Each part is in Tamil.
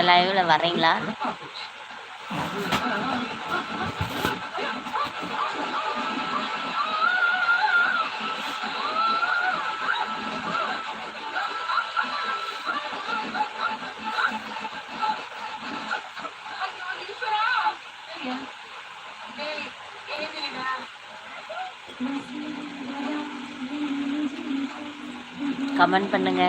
இந்த லைவ்ல வரீங்களா கமெண்ட் பண்ணுங்க.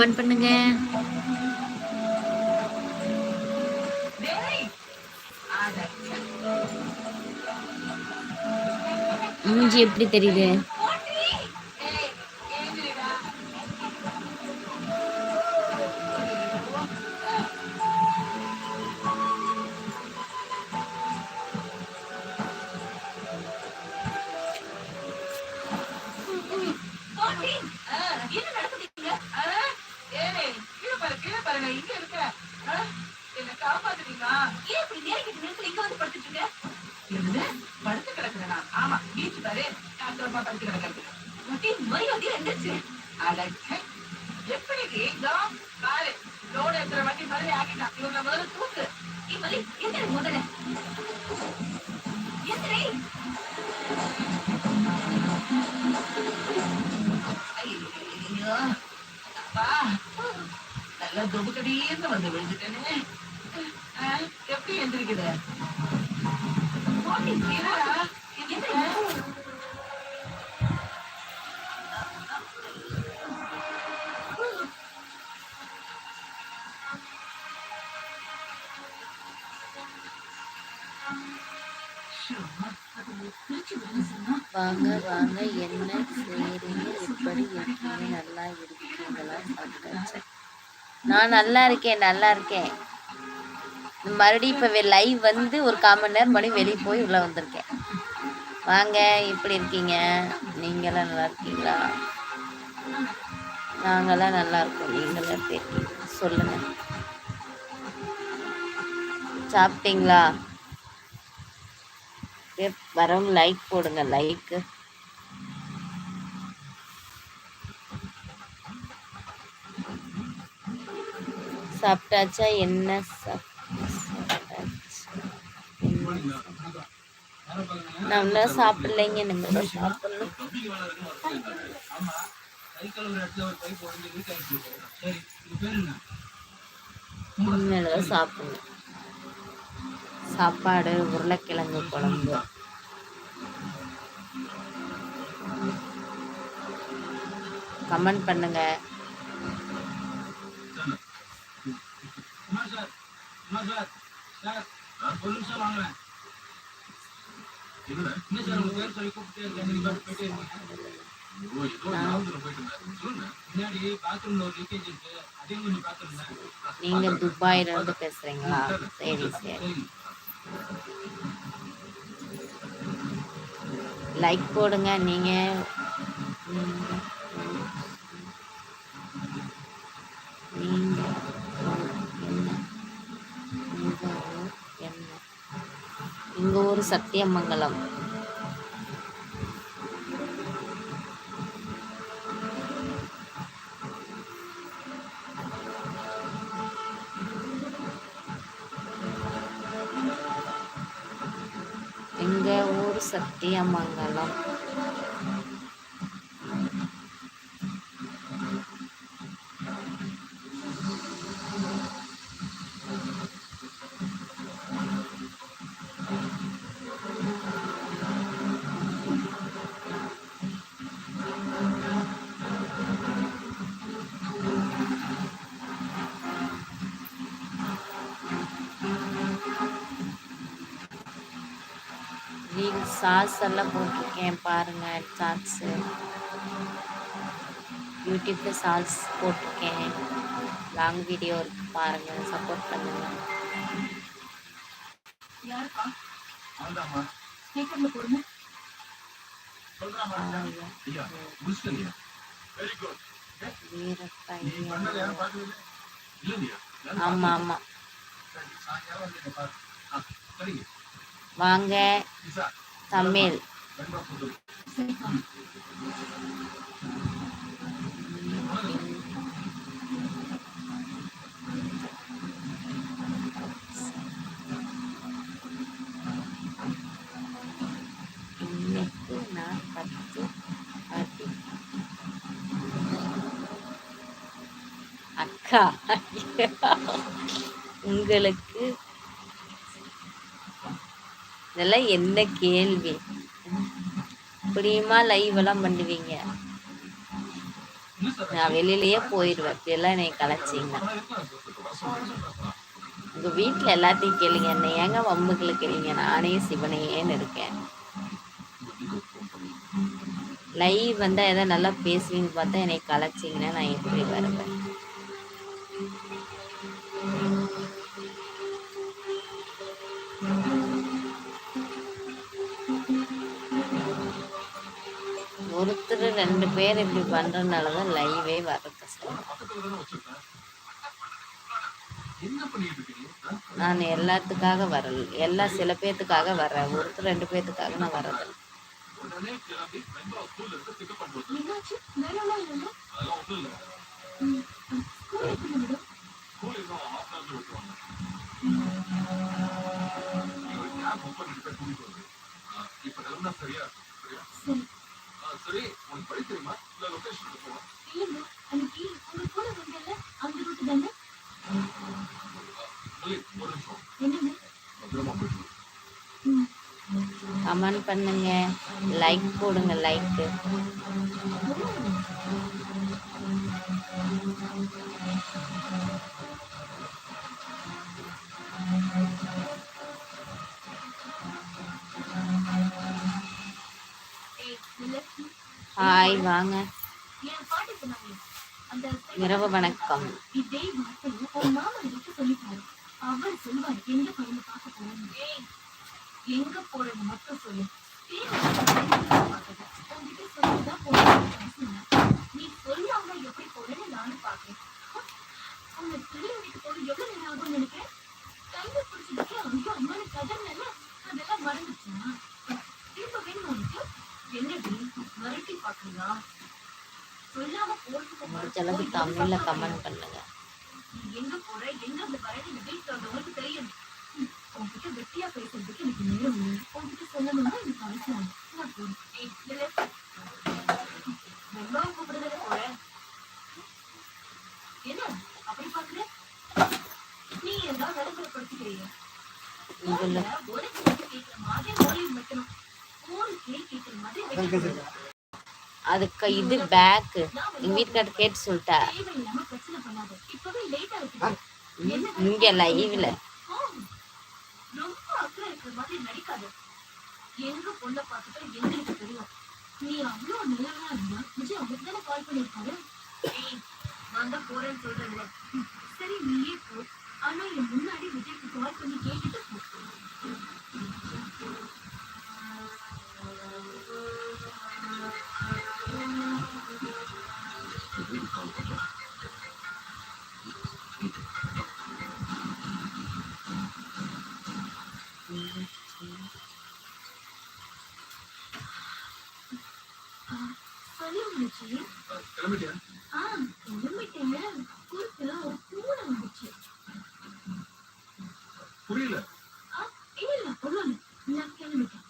கமெண்ட் பண்ணுங்க. மூஞ்சி எப்படி தெரியுது? நல்லா தொபுக்கடின்னு வந்து விழுந்துட்டேனே. எப்படி எந்திரிக்குது வாங்க வாங்க என்ன செய்றீங்க? எப்படி இருக்கீங்க நல்லா இருக்கீங்களா? சாப்பிட்டாச்சு நான் நல்லா இருக்கேன் நல்லா இருக்கேன். மறுபடியும் இப்போ லைவ் வந்து ஒரு கால் மணி நேரம் மறுபடியும் வெளியே போய் உள்ளே வந்திருக்கேன். வாங்க எப்படி இருக்கீங்க? நீங்களாம் நல்லா இருக்கீங்களா? நாங்களாம் நல்லா இருக்கோம். நீங்களாம் எப்படி இருக்கீங்க? சொல்லுங்க. சாப்பிட்டீங்களா? அப்படியே வரவங்க லைக் போடுங்க லைக்கு சாப்பிட்டாச்சா என்ன? சாப்பிட்டா? நான் இன்னும் சாப்பிடலைங்க நம்ம தான் சாப்பிடணும். தான் சாப்பிடணும். சாப்பாடு உருளைக்கிழங்கு குழம்பு. கமெண்ட் பண்ணுங்க. நீங்க துபாயில இருந்து பேசுறீங்களா? சரி சரி. லைக் போடுங்க நீங்க. நீங்க நீங்க என்ன எங்க சத்தியமங்கலம். எங்க ஊர் சத்தியமங்கலம். ஷார்ட்ஸ் எல்லாம் போட்டிருக்கேன் பாருங்கள் ஷார்ட்ஸு யூடியூப்பில் ஷார்ட்ஸ் போட்டிருக்கேன் லாங் வீடியோ இருக்கு பாருங்கள் சப்போர்ட் பண்ணுங்கள் யாருப்பா அவ்வளவுதாம்மா. ஸ்பீக்கர்ல போடுங்க சொல்றாம்மா. ஐயா, ஐயா, முடிச்சிட்டீங்க. Very good. நீ பண்ணலையா? வீரப்பையா பார்க்கவே இல்லை. இல்லைங்கய்யா. யாரும் ஆமாம் பார்க்கல. ஆமாம் சரி, சாயங்காலம் வந்து என்னை பாரு. ஆ, சரிங்க. வாங்க தமிழ் இன்னைக்கு நான் பத்து அடி அக்கா. உங்களுக்கு இதெல்லாம் என்ன கேள்வி? இப்படியுமா லைவ் எல்லாம் பண்ணுவீங்க. நான் வெளியிலயே போயிடுவேன் இப்படியெல்லாம் என்னை கலைச்சிங்கன்னா உங்கள் உங்க வீட்டில் எல்லாத்தையும் கேளுங்க. என்ன ஏங்க வம்புகளை கேளுங்க? நானே சிவனையேன்னு இருக்கேன். லைவ் வந்தால் எதாவது நல்லா பேசுவீங்க பார்த்தா என்னை கலைச்சிங்கன்னா நான் எப்படி வருவேன்? ரெண்டு பேர் இப்படி பண்ணுறதுனால தான் லைவே வர கஷ்டம். நான் எல்லாத்துக்காக வரல. எல்லா சில பேர்த்துக்காக வரேன் ஒருத்தர் ரெண்டு பேர்த்துக்காக நான் வரதில்லை சரியா சரியா சரி ஆ, சரி உனக்கு படிக்க தெரியுமா? இல்ல லொகேஷனுக்கு போகலாம் இல்லைங்க அன்னைக்கு உங்க கூட வந்தேன்ல அந்த ரூட்டு தானே? மல்லி ஒரு நிமிஷம். என்னங்க பத்திரமா போயிட்டு வா. ம். கமெண்ட் பண்ணுங்க. லைக் போடுங்க லைக்கு ஏய் இல்லை ஹாய் வாங்க. என் அந்த இரவு வணக்கம். இதே அவர் சொல்லுவாரு எங்க பையனை பார்க்க போறேன்னு எங்க மட்டும் சொல்லு உங்ககிட்ட சொல்லிதான் போறேன் நீ சொல்லாம எப்படி போறேன்னு நானும் பாக்குறேன் உங்க திரும்ப வீட்டு போக எவ்வளவு நேரம் ஆகும்னு நினைக்கிறேன் கையில பிடிச்சதுக்கு ஐயோ அம்மா கதர்னல அதெல்லாம் மறந்துச்சா திரும்ப வேணும் உனக்கு என்னடி மறுபடி பாக்குறீங்களா சொல்லாம போறதுக்கு முடிஞ்ச அளவுக்கு தமிழ்ல கமெண்ட் பண்ணுங்க எங்க போற எங்க அந்த வரது தெரியும் ம், வெட்டியா பேசுறதுக்கு எனக்கு நேரம் இல்லை சொல்லணும்னா எனக்கு அவசியம் போறேன். என்ன அப்படி பாக்குற நீ ஏதாவது விளம்பரப்படுத்திக்கிறீங்க ஒரு கேட்கிற மாதிரி வைக்கணும் கேட்கிற மாதிரி அதுக்கு இது பேக்கு எங்க வீட்டுக்காரர் கேட்டு சொல்லிட்டா. இங்க லைவ்ல நீ அவ்வளவு இருந்தா விஜய் தானே கால் பண்ணிருக்காரு நான் தான் போறேன்னு சரி நீயே போ. ஆனா என் முன்னாடி விஜய்க்கு கால் பண்ணி கேட்டுட்டு போ. புரியல ஆ இல்ல இல்ல ஒண்ணும் இல்ல நான் கிளம்பிட்டேன்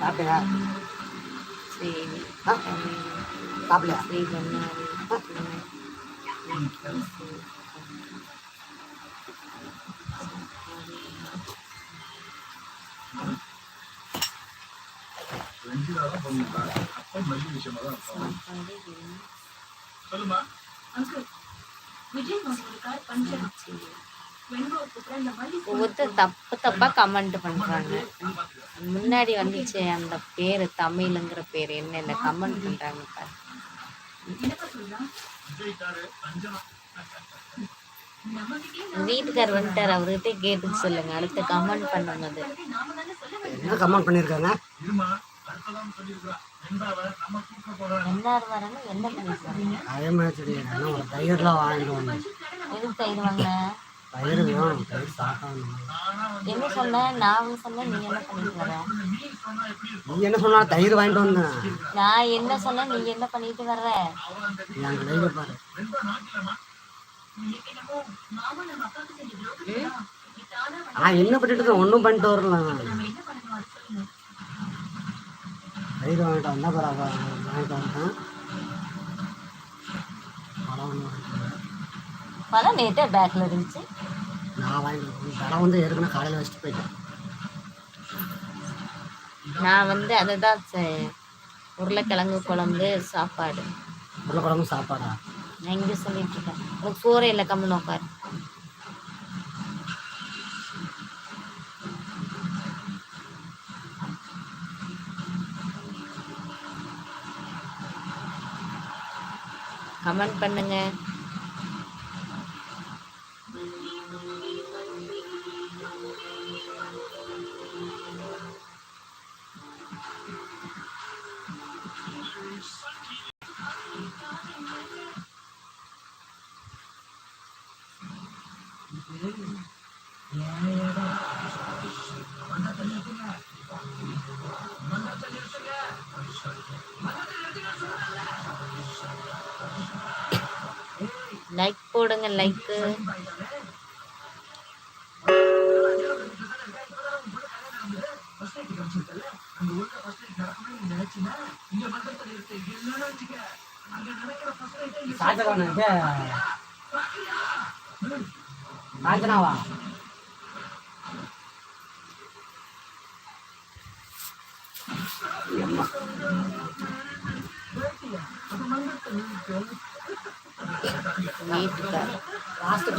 சாப்பிட்டியா ஸ்ரீ ஆ? சாப்பிடலையா ஸ்ரீ பொன்னாரி ரெண்டு நாளா விஷயமா தான் இருக்கும் என்ன? சொல்லுமா இந்த வண்டி ஒவ்வொருத்தர் தப்பு தப்பா கமெண்ட் பண்றாங்க. முன்னாடி வந்துச்சு அந்த பேரு தமிழுங்கிற பேர். என்னென்ன கமெண்ட் பண்றாங்க பாரு. வீட்டுக்கார் வந்துட்டார் அவர்கிட்ட கேட்டு சொல்லுங்க. அடுத்து கமெண்ட் பண்ணுங்க என்ன கமெண்ட் என்ன பண்ணிருக்காங்க அதே மாதிரி என்ன ஒரு தயிர்லாம் வாங்கிட்டு வந்தேன். எதுக்கு தயிர் வாங்க தயிர் வேணும் தயிர் சாப்பிடணும் என்ன சொன்ன? நான் சொன்னேன் நீ என்ன பண்ணிட்டு வர நீ என்ன சொன்னா? தயிர் வாங்கிட்டு வந்தேன். நான் என்ன சொன்னேன் நீ என்ன பண்ணிட்டு வர்ற? என் பாரு நான் என்ன பண்ணிட்டு ஒன்றும் பண்ணிட்டு வரல நம்ம என்ன பண்ணணும் அது சொல்லுங்க தயிர் வாங்கிட்டு வந்தா பரவாயில்ல. வாங்கிட்டு வந்துட்டேன் பழம் வந்தேன். பழம் நேற்றே பேக்ல இருந்துச்சு. நான் வாங்கிட்டு வந்தேன். பழம் வந்து ஏற்கனவே காலையில் வச்சுட்டு போயிட்டேன். நான் வந்து அதுதான் உருளைக்கிழங்கு குழம்பு சாப்பாடு. உருளைக்கிழங்கு சாப்பாடா? நான் இங்கே சொல்லிட்டு இருக்கேன். உனக்கு சோறே இல்லை கம்முன்னு உட்காரு கமெண்ட் பண்ணுங்கள் லைக் போடுங்க லைக்கு சாயந்தரம் இது காஞ்சனாவா வீட்டுக்கார் லாஸ்ட்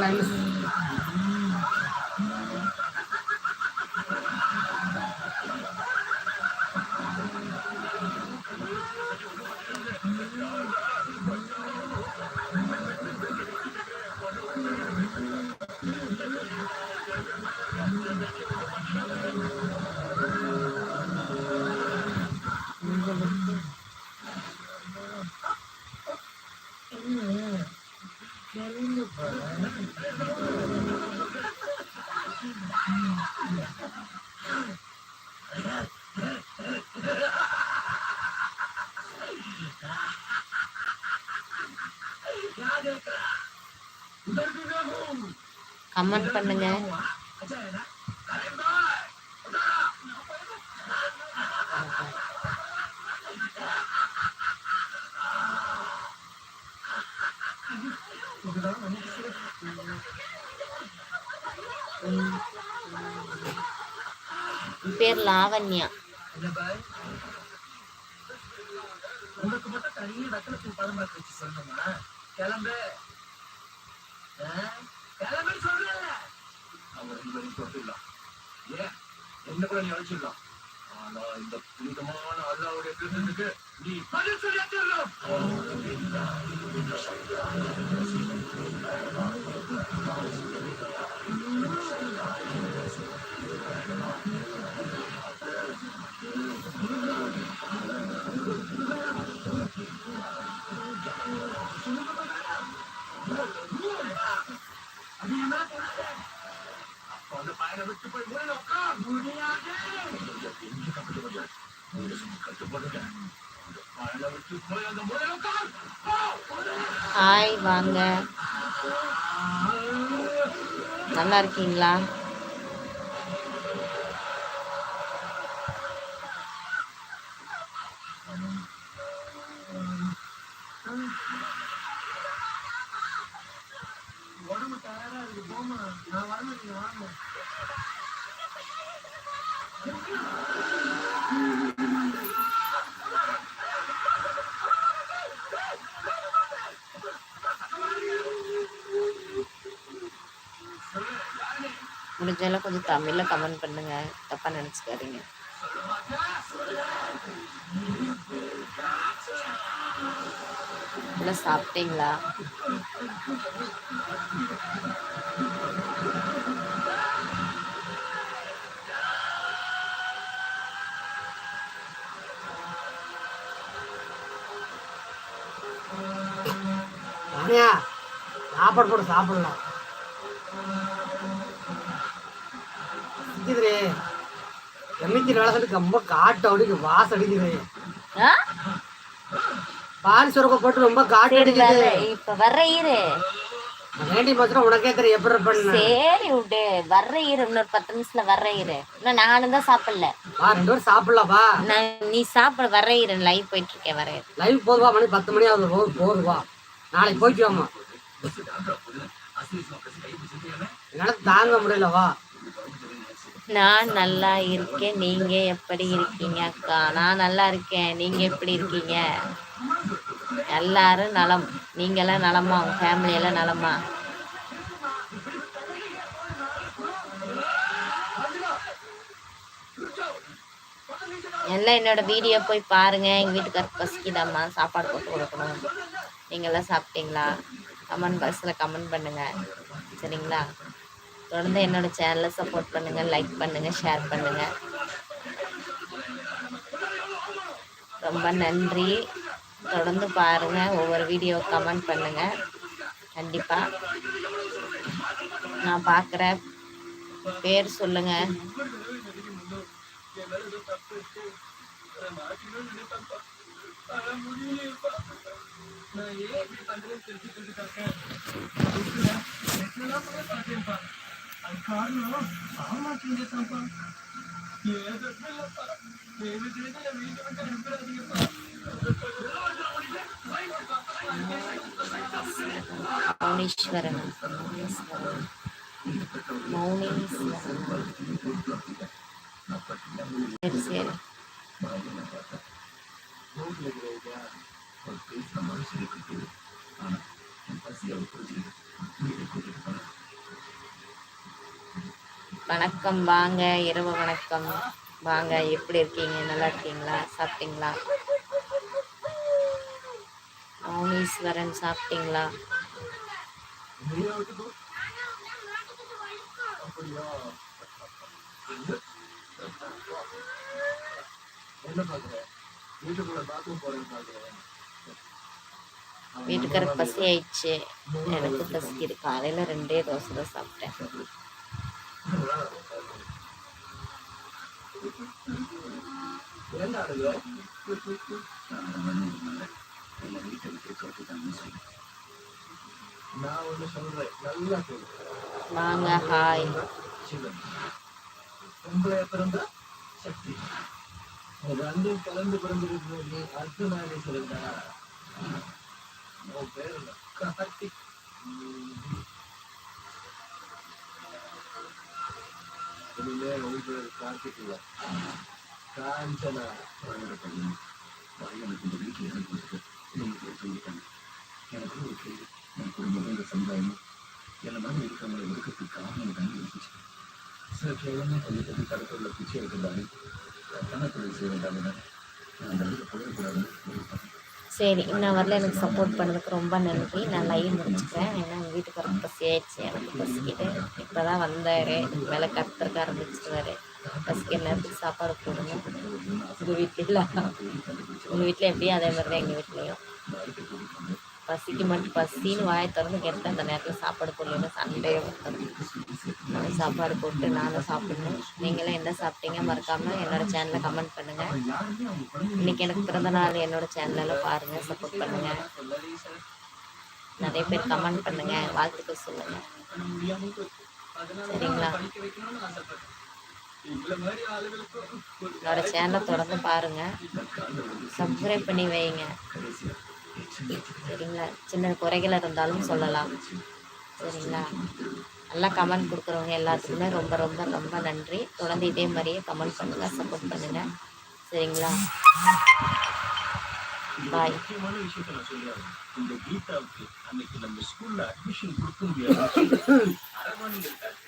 கமெண்ட் பண்ணுங்க. பேர் லாவண்யா. உனக்கு மட்டும் தனியே ரத்தனத்தின் பழம் பார்த்து வச்சு சொல்லணுமா? கிளம்பு. என்ன கூட நீ அழைச்சிடலாம் ஆனா இந்த புனிதமான அல்லாவுடைய திருத்தத்துக்கு நீ பதில் சொல்லி Thank you. விட்டு போய் முடியாது கட்டுப்படுங்க கட்டுப்படுங்க ஹாய் வாங்க. நல்லா இருக்கீங்களா? முடிஞ்சாலும் கொஞ்சம் தமிழில் கமெண்ட் பண்ணுங்க. தப்பாக நினச்சிக்காதீங்க. நல்லா சாப்பிட்டீங்களா? சாப்பாடு போட்டு சாப்பிடலாம். சிக்கிதுரே எம்மிக்கு வேலை ரொம்ப காட்டு அடிக்கு வாசம் அடிக்குது. பால் சுரக்க போட்டு ரொம்ப காட்டு அடிக்குது. இப்போ வர்ற இரு. வேண்டி மாத்திரம் உனக்கே தெரியும் எப்படி பண்ண சரி விடு வர்ற இரு இன்னொரு பத்து நிமிஷத்துல வர்ற இரு. இன்னும் நானும் தான் சாப்பிடல. வா ரெண்டு பேரும் சாப்பிடலாம் வா நான் நீ சாப்பிட வர்ற இரு லைவ் போயிட்டு இருக்கேன் வர இரு லைவ் போதுவா மணி பத்து மணி ஆகுது போது போது வா. நாளைக்கு போயிட்டு வாமா என்னால தாங்க முடியல வா. நான் நல்லா இருக்கேன். நீங்க எப்படி இருக்கீங்க அக்கா? நான் நல்லா இருக்கேன். நீங்க எப்படி இருக்கீங்க? எல்லாரும் நலம். நீங்களாம் நலமா? உங்க ஃபேமிலி எல்லாம் நலமா? எல்லாம் என்னோட வீடியோ போய் பாருங்க. எங்க வீட்டுக்காரர் பசிக்குதாம்மா. சாப்பாடு போட்டு கொடுக்கணும். நீங்களாம் சாப்பிட்டீங்களா? கமெண்ட் பாக்ஸில் கமெண்ட் பண்ணுங்க. சரிங்களா? தொடர்ந்து என்னோட சேனலை சப்போர்ட் பண்ணுங்க லைக் பண்ணுங்க ஷேர் பண்ணுங்க. ரொம்ப நன்றி. தொடர்ந்து பாருங்க ஒவ்வொரு வீடியோ கமெண்ட் பண்ணுங்க. கண்டிப்பா. நான் பார்க்குறேன் பேர் అది కాదు సాగు మాత్రం చేస్తాంపా ఏదో ఏమి చేయలేదు వీటి వెంట నింపిరాదు మౌనీశ్వరణ మౌనీశ్వరణ సరే और कई सामान से लेकर के आना बस ये और कुछ नहीं வணக்கம் வாங்க. இரவு வணக்கம். வாங்க எப்படி இருக்கீங்க? நல்லா இருக்கீங்களா? சாப்பிட்டீங்களா? மௌனீஸ்வரன் சாப்பிட்டீங்களா? என்ன வீட்டுக்கார பசி ஆயிடுச்சு. எனக்கு பசிக்குது. காலையில ரெண்டே தோசை தான் சாப்பிட்டேன். ஏண்டா அழுகுற? நான் ஒண்ணு சொல்றேன் நல்லா கேளு வாங்க ஹாய் சிவன் பொம்பளை பிறந்தா சக்தி ரெண்டும் கலந்து பிறந்திருக்கிற நீ அர்த்தநாரீஸ்வரன் உன் பேர் என்ன கார்த்திக் இனிமே உன் காஞ்சனா கார்த்திக் இல்ல வீட்டில் எனக்கு இருக்கு இன்னைக்கு சொல்லிட்டாங்க ஒரு கேள்வி என் குடும்பம் இந்த சமுதாயம் என்ன மாதிரி இருக்கிறவங்களை ஒதுக்கிறதுக்கு காரணம் தான் இருந்துச்சு சில கேள்வி கொஞ்சம் பற்றி கடற்கரையில் பிச்சை எடுக்கிறாங்க கணக்கு செய்யறாங்க நான் அந்த இடத்துல போயிடக்கூடாதுன்னு ஒரு சரி இன்னும் வரல. எனக்கு சப்போர்ட் பண்ணதுக்கு ரொம்ப நன்றி. நான் லைவ் முடிச்சுக்கிறேன். ஏன்னா எங்கள் வீட்டுக்காரருக்கு பசி ஆயிடுச்சு எனக்கு பசிக்கிட்டு இப்போ தான் வந்தார் வேலை கத்துறக்க ஆரம்பிச்சிருவாரு பசிக்கிற நேரத்துக்கு சாப்பாடு போடுங்க. உங்கள் வீட்லையும் உங்கள் வீட்டில் எப்படியும் அதே மாதிரி தான் எங்கள் வீட்லேயும். பசிக்கு மட்டும் பசின்னு வாயை திறந்து கேட்டு அந்த நேரத்தில் சாப்பாடு போடலன்னு சண்டையை வரும். சாப்பாடு போட்டு நானும் சாப்பிடணும். நீங்களும் என்ன சாப்பிட்டீங்க மறக்காமல் என்னோடய சேனலை கமெண்ட் பண்ணுங்கள் இன்றைக்கி எனக்கு பிறந்த நாள் என்னோட சேனலில் பாருங்கள் சப்போர்ட் பண்ணுங்கள் நிறைய பேர் கமெண்ட் பண்ணுங்கள் வாழ்த்துக்கள் சொல்லுங்கள் சரிங்களா? என்னோட சேனலை தொடர்ந்து பாருங்கள் சப்ஸ்கிரைப் பண்ணி வைங்க. சரிங்களா? சின்ன குறைகள் இருந்தாலும் சொல்லலாம். சரிங்களா? நல்லா கமெண்ட் கொடுக்குறவங்க எல்லாத்துக்குமே ரொம்ப ரொம்ப ரொம்ப நன்றி. தொடர்ந்து இதே மாதிரியே கமெண்ட் பண்ணுங்கள் சப்போர்ட் பண்ணுங்கள் சரிங்களா? பாய் முக்கியமான விஷயத்த நான் சொல்றேன் இந்த கீதாவுக்கு அன்னைக்கு நம்ம ஸ்கூல்ல அட்மிஷன் கொடுக்க முடியாது